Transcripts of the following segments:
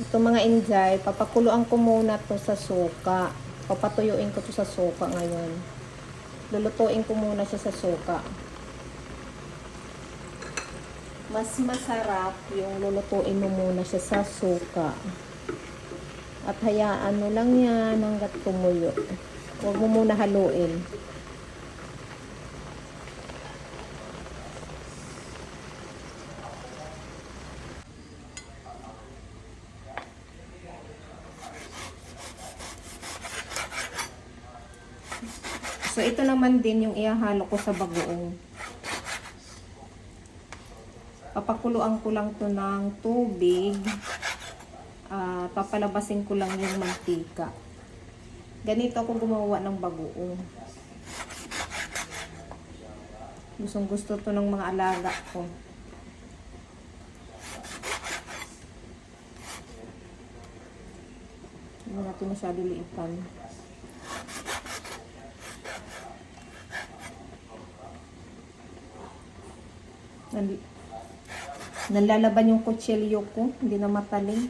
Ito mga injay, papakuluan ko muna to sa suka. Papatuyuin ko to sa suka ngayon. Lulutuin ko muna siya sa suka. Mas masarap yung lulutuin mo muna siya sa suka. At hayaan mo lang yan hanggat tumuyo. Huwag mo muna haluin. So, ito naman din yung ihahalo ko sa bagoong. Papakuluan ko lang to ng tubig. Ah, papalabasin ko lang yung mantika. Ganito ako gumawa ng bagoong. Gustong gusto to ng mga alaga ko. Hindi natin masyado liitan. Nalalaban yung kutsilyo ko, hindi na matalim.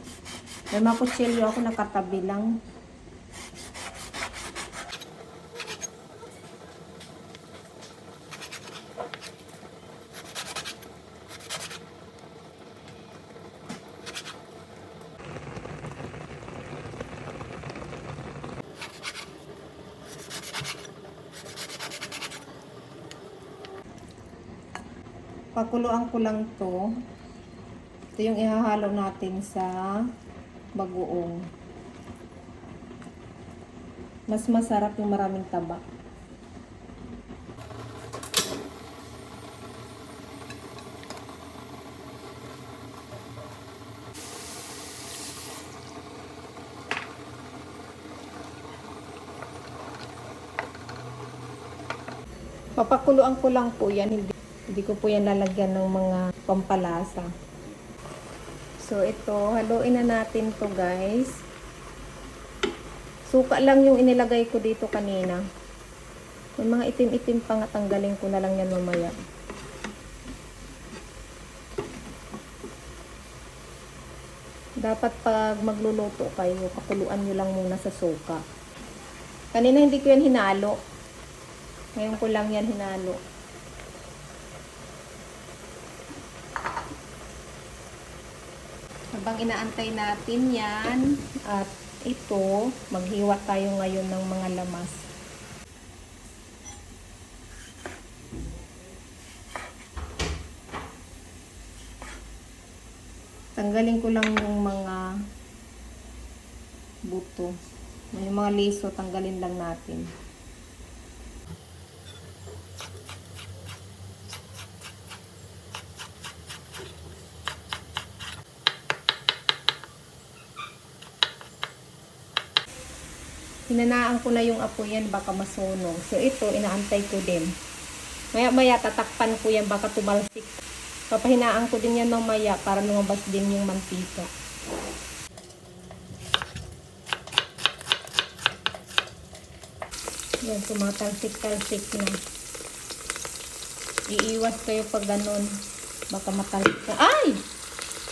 May mga kutsilyo ako nakatabi lang. Pakuluan ko lang to. Ito yung ihahalo natin sa bagoong. Mas masarap yung maraming taba. Papakuluan ko lang po yan. Hindi, hindi ko po yan lalagyan ng mga pampalasa. So, ito, haluin na natin to guys. Suka lang yung inilagay ko dito kanina. May mga itim-itim pa nga, tanggalin ko na lang yan mamaya. Dapat pag magluluto kayo, pakuluan nyo lang muna sa suka. Kanina hindi ko yan hinalo. Ngayon ko lang yan hinalo. Habang inaantay natin yan, at ito, maghiwa tayo ngayon ng mga lamas. Tanggalin ko lang yung mga buto. Yung mga liso, tanggalin lang natin. Hinanaan ko na yung apoy yan, baka masunog. So ito, inaantay ko din. Maya maya tatakpan ko yan, baka tumalsik. Papahinaan ko din yan mamaya para lumabas din yung mantika. Yan, tumatalsik-talsik na. Iiwas kayo pag ganun. Baka matalsikan. Ay!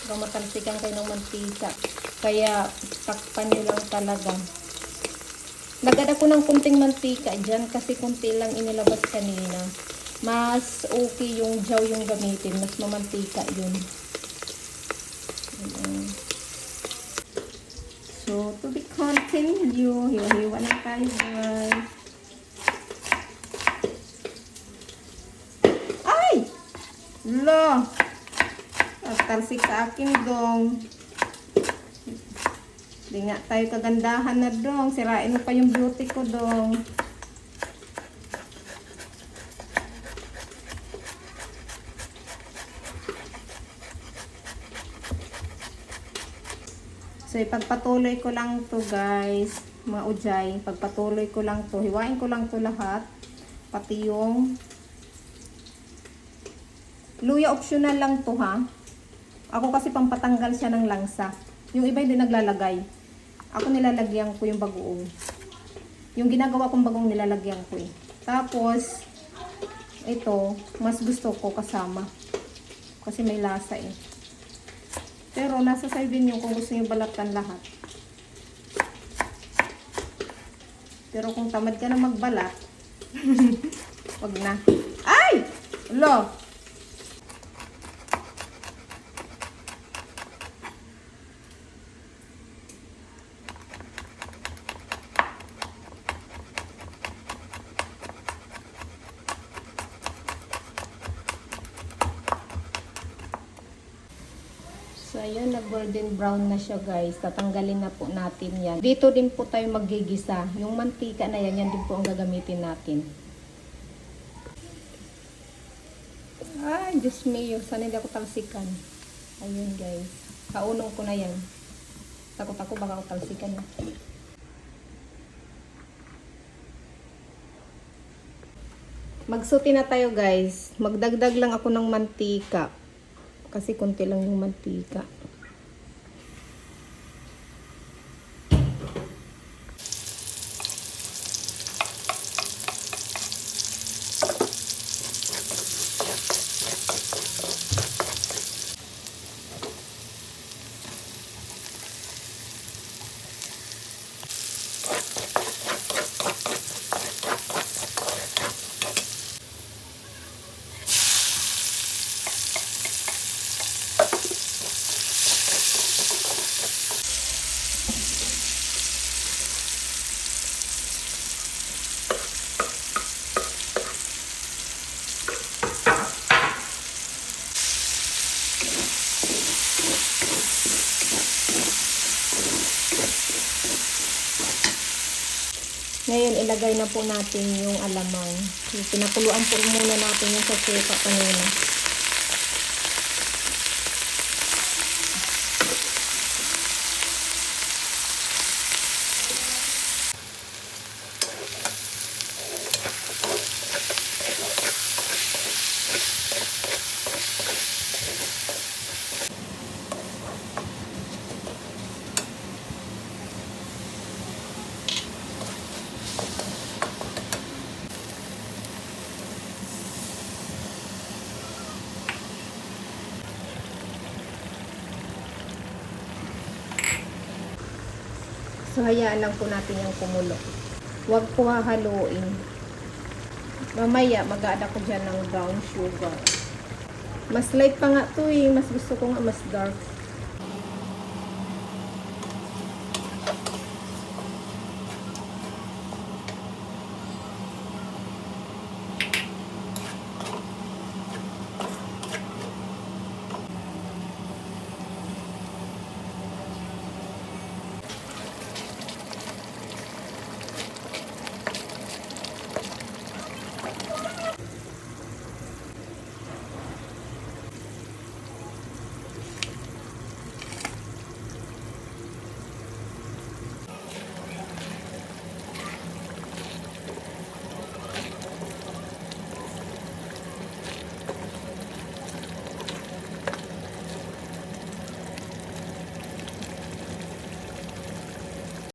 Baka matalsikan kayo ng mantika. Kaya, takpan nyo lang talaga. Lagad ako ng kunting mantika dyan kasi kunti lang inilabas kanina. Mas okay yung jaw yung gamitin. Mas mamantika yun. So, to be continue. Hiwa-hiwa na tayo guys. Ay! Lo! Tatalsik sa akin dong. Hindi tayo kagandahan na dong. Sirain mo pa yung beauty ko dong. So, ipagpatuloy ko lang to guys. Mga ujay. Pagpatuloy ko lang to. Hiwain ko lang to lahat. Pati yung luya optional lang to ha. Ako kasi pampatanggal siya ng langsa. Yung iba hindi naglalagay. Ako nilalagyan ko yung bagoong. Yung ginagawa kong bagong nilalagyan ko eh. Tapos, ito, mas gusto ko kasama. Kasi may lasa eh. Pero nasa sa din yung kung gusto niyo balatan lahat. Pero kung tamad ka na magbalat, wag na. Ay! Lo! Ayun, nag-golden brown na siya, guys. Tatanggalin na po natin yan. Dito din po tayo magigisa. Yung mantika na yan, yan din po ang gagamitin natin. Ay, Diyos mio. Sana hindi ako talsikan. Ayun, guys. Kaunong ko na yan. Takot ako baka ako talsikan. Magsuti na tayo, guys. Magdagdag lang ako ng mantika. Kasi konti lang yung mantika. Ngayon, ilagay na po natin yung alamang. Pinakuluan po muna natin yung sa suka kanina. So, hayaan lang po natin yung kumulo. Huwag po hahaluin. Mamaya, mag-add ako dyan ng brown sugar. Mas light pa nga to eh. Mas gusto ko nga mas dark.